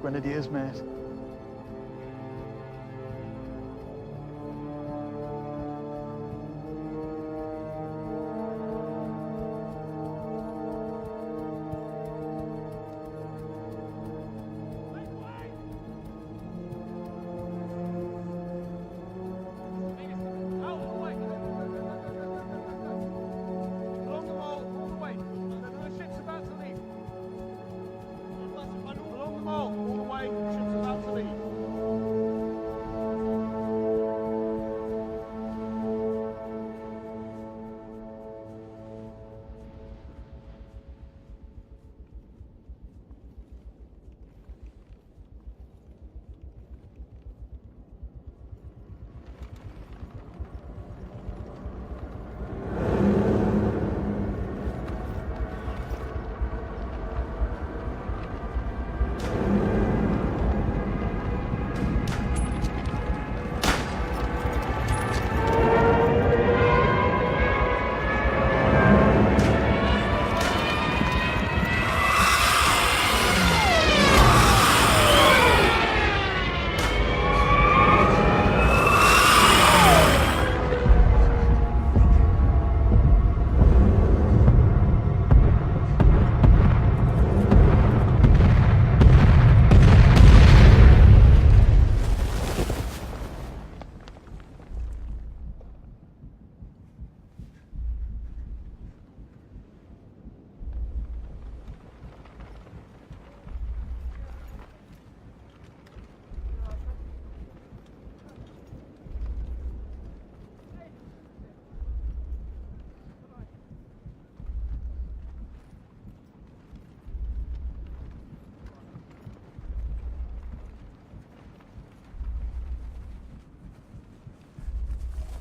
Grenadiers, mate.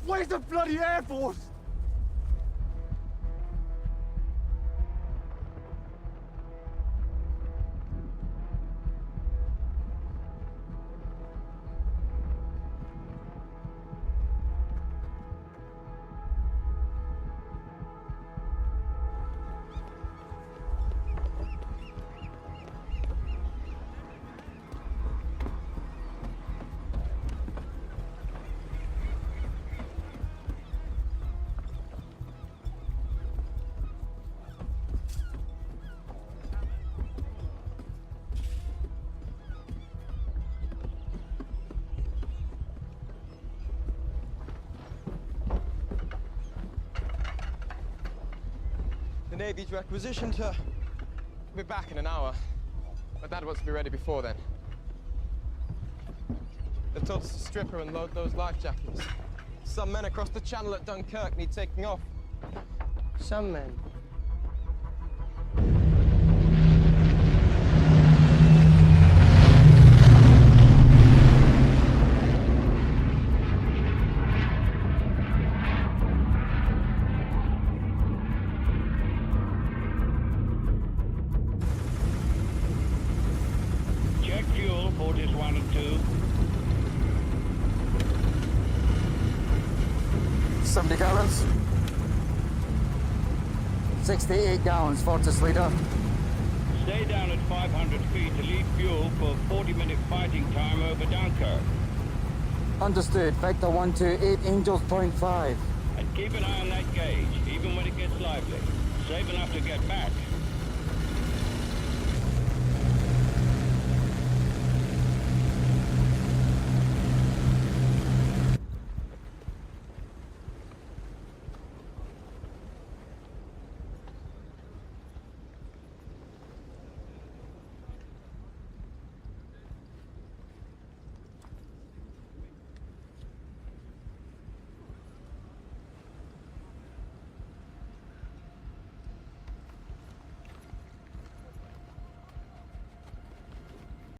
Where's the bloody Air The Navy's requisitioned her. We'll be back in an hour. But Dad wants to be ready before then. They've told us to strip her and load those life jackets. Some men across the channel at Dunkirk need taking off. Some men. Fortis 1 and 2. 70 gallons. 68 gallons, Fortis leader. Stay down at 500 feet to lead fuel for 40-minute fighting time over Dunkirk. Understood. Vector 128, Angels point 5. And keep an eye on that gauge, even when it gets lively. Safe enough to get back,